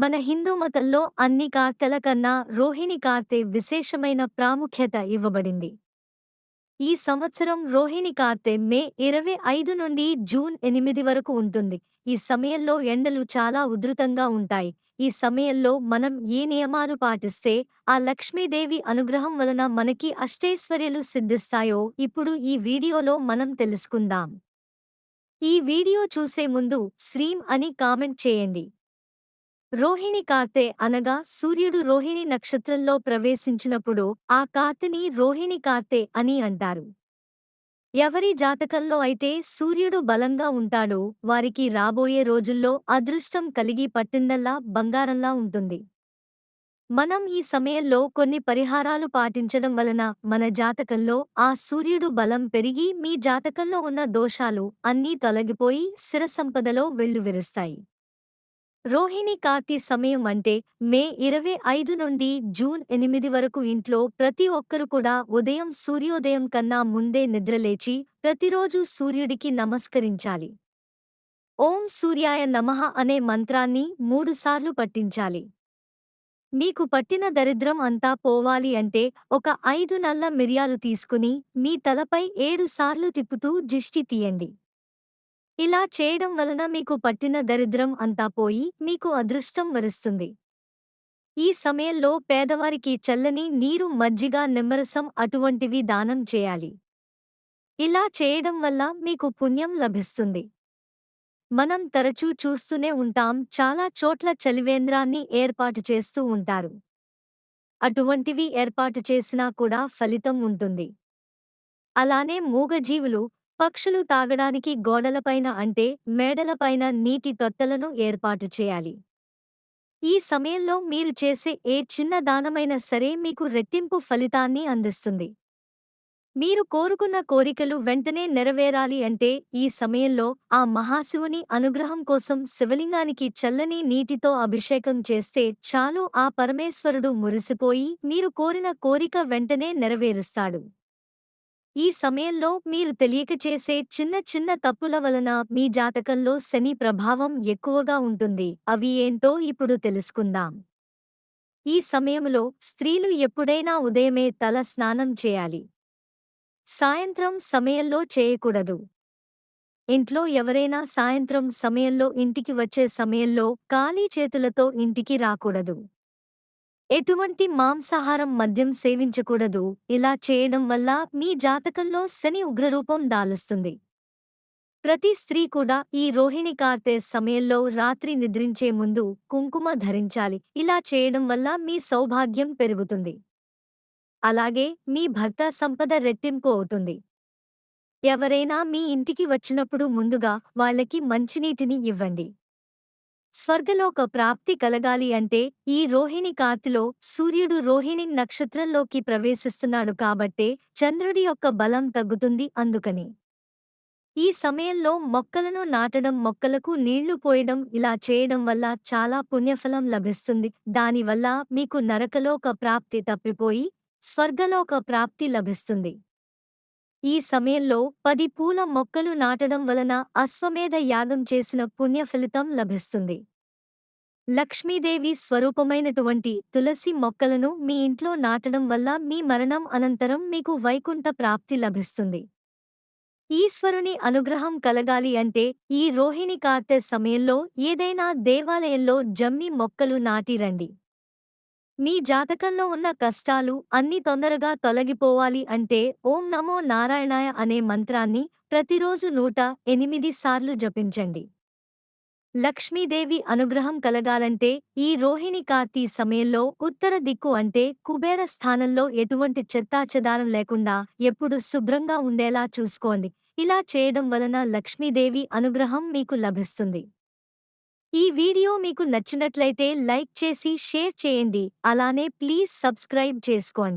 మన హిందూ మతంలో అన్ని కార్తెల కన్నా రోహిణి కార్తె విశేషమైన ప్రాముఖ్యత ఇవ్వబడింది. ఈ సంవత్సరం రోహిణి కార్తె మే ఇరవై ఐదు నుండి జూన్ ఎనిమిది వరకు ఉంటుంది. ఈ సమయంలో ఎండలు చాలా ఉధృతంగా ఉంటాయి. ఈ సమయంలో మనం ఏ నియమాలు పాటిస్తే ఆ లక్ష్మీదేవి అనుగ్రహం వలన మనకి అష్టైశ్వర్యలు సిద్ధిస్తాయో ఇప్పుడు ఈ వీడియోలో మనం తెలుసుకుందాం. ఈ వీడియో చూసే ముందు శ్రీం అని కామెంట్ చేయండి. రోహిణి కార్తె అనగా సూర్యుడు రోహిణి నక్షత్రంలో ప్రవేశించినప్పుడు ఆ కార్తెని రోహిణి కార్తె అని అంటారు. ఎవరి జాతకంలో అయితే సూర్యుడు బలంగా ఉంటాడో వారికి రాబోయే రోజుల్లో అదృష్టం కలిగి పట్టిందల్లా బంగారంలా ఉంటుంది. మనం ఈ సమయంలో కొన్ని పరిహారాలు పాటించడం వలన మన జాతకంలో ఆ సూర్యుడు బలం పెరిగి మీ జాతకంలో ఉన్న దోషాలు అన్నీ తొలగిపోయి స్థిరసంపదలో వెల్లువిరుస్తాయి. రోహిణి కార్తీ సమయం అంటే మే ఇరవై ఐదు నుండి జూన్ ఎనిమిది వరకు ఇంట్లో ప్రతి ఒక్కరు కూడా ఉదయం సూర్యోదయం కన్నా ముందే నిద్రలేచి ప్రతిరోజు సూర్యుడికి నమస్కరించాలి. ఓం సూర్యాయ నమః అనే మంత్రాన్ని మూడుసార్లు పట్టించాలి మీకు పట్టిన దరిద్రం అంతా పోవాలి అంటే ఒక ఐదు నల్ల మిరియాలు తీసుకుని మీ తలపై ఏడుసార్లు తిప్పుతూ జిష్టి తీయండి. ఇలా చేయడం వలన మీకు పట్టిన దరిద్రం అంతా పోయి మీకు అదృష్టం వరుస్తుంది. ఈ సమయంలో పేదవారికి చల్లని నీరు మజ్జిగ నిమ్మరసం అటువంటివి దానం చేయాలి. ఇలా చేయడం వల్ల మీకు పుణ్యం లభిస్తుంది. మనం తరచూ చూస్తూనే ఉంటాం చాలా చోట్ల చలివేంద్రాన్ని ఏర్పాటు చేస్తూ ఉంటారు. అటువంటివి ఏర్పాటు చేసినా కూడా ఫలితం ఉంటుంది. అలానే మూగజీవులు పక్షులు తాగడానికి గోడలపైన అంటే మేడలపైన నీటి తొట్టలను ఏర్పాటు చేయాలి. ఈ సమయంలో మీరు చేసే ఏ చిన్న దానమైనా సరే మీకు రెట్టింపు ఫలితాన్ని అందిస్తుంది. మీరు కోరుకున్న కోరికలు వెంటనే నెరవేరాలి అంటే ఈ సమయంలో ఆ మహాశివుని అనుగ్రహం కోసం శివలింగానికి చల్లని నీటితో అభిషేకం చేస్తే చాలు ఆ పరమేశ్వరుడు మురిసిపోయి మీరు కోరిన కోరిక వెంటనే నెరవేరుస్తాడు. ఈ సమయంలో మీరు తెలియక చేసే చిన్న చిన్న తప్పుల వలన మీ జాతకంలో శని ప్రభావం ఎక్కువగా ఉంటుంది. అవి ఏంటో ఇప్పుడు తెలుసుకుందాం. ఈ సమయంలో స్త్రీలు ఎప్పుడైనా ఉదయమే తల స్నానం చేయాలి. సాయంత్రం సమయంలో చేయకూడదు. ఇంట్లో ఎవరైనా సాయంత్రం సమయంలో ఇంటికి వచ్చే సమయంలో ఖాళీ చేతులతో ఇంటికి రాకూడదు. ఎటువంటి మాంసాహారం మద్యం సేవించకూడదు. ఇలా చేయడం వల్ల మీ జాతకంలో శని ఉగ్రరూపం దాలుస్తుంది. ప్రతి స్త్రీ కూడా ఈ రోహిణి కార్తె సమయంలో రాత్రి నిద్రించే ముందు కుంకుమ ధరించాలి. ఇలా చేయడం వల్ల మీ సౌభాగ్యం పెరుగుతుంది. అలాగే మీ భర్త సంపద రెట్టింపు అవుతుంది. ఎవరైనా మీ ఇంటికి వచ్చినప్పుడు ముందుగా వాళ్ళకి మంచినీటిని ఇవ్వండి. స్వర్గలోక ప్రాప్తి కలగాలి అంటే ఈ రోహిణి కాతిలో సూర్యుడు రోహిణి నక్షత్రంలోకి ప్రవేశిస్తున్నాడు కాబట్టే చంద్రుడి యొక్క బలం తగ్గుతుంది అందుకని. ఈ సమయంలో మొక్కలను నాటడం మొక్కలకు నీళ్ళు పోయడం ఇలా చేయడం వల్ల చాలా పుణ్యఫలం లభిస్తుంది. దానివల్ల మీకు నరకలోక ప్రాప్తి తప్పిపోయి స్వర్గలోక ప్రాప్తి లభిస్తుంది. ఈ సమయంలో పది పూల మొక్కలు నాటడం వలన అశ్వమేధ యాగం చేసిన పుణ్య ఫలితం లభిస్తుంది. లక్ష్మీదేవి స్వరూపమైనటువంటి తులసి మొక్కలను మీ ఇంట్లో నాటడం వల్ల మీ మరణం అనంతరం మీకు వైకుంఠ ప్రాప్తి లభిస్తుంది. ఈశ్వరుని అనుగ్రహం కలగాలి అంటే ఈ రోహిణి కార్తె సమయంలో ఏదైనా దేవాలయంలో జమ్మి మొక్కలు నాటిరండి. మీ జాతకంలో ఉన్న కష్టాలు అన్ని తొందరగా తొలగిపోవాలి అంటే ఓం నమో నారాయణాయ అనే మంత్రాన్ని ప్రతిరోజు నూట ఎనిమిది సార్లు జపించండి. లక్ష్మీదేవి అనుగ్రహం కలగాలంటే ఈ రోహిణి కార్తీ సమయంలో ఉత్తర దిక్కు అంటే కుబేర స్థానంలో ఎటువంటి చెత్తాచెదారం లేకుండా ఎప్పుడు శుభ్రంగా ఉండేలా చూసుకోండి. ఇలా చేయడం వలన లక్ష్మీదేవి అనుగ్రహం మీకు లభిస్తుంది. ఈ వీడియో మీకు నచ్చినట్లయితే లైక్ చేసి షేర్ చేయండి. అలానే ప్లీజ్ సబ్స్క్రైబ్ చేసుకోండి.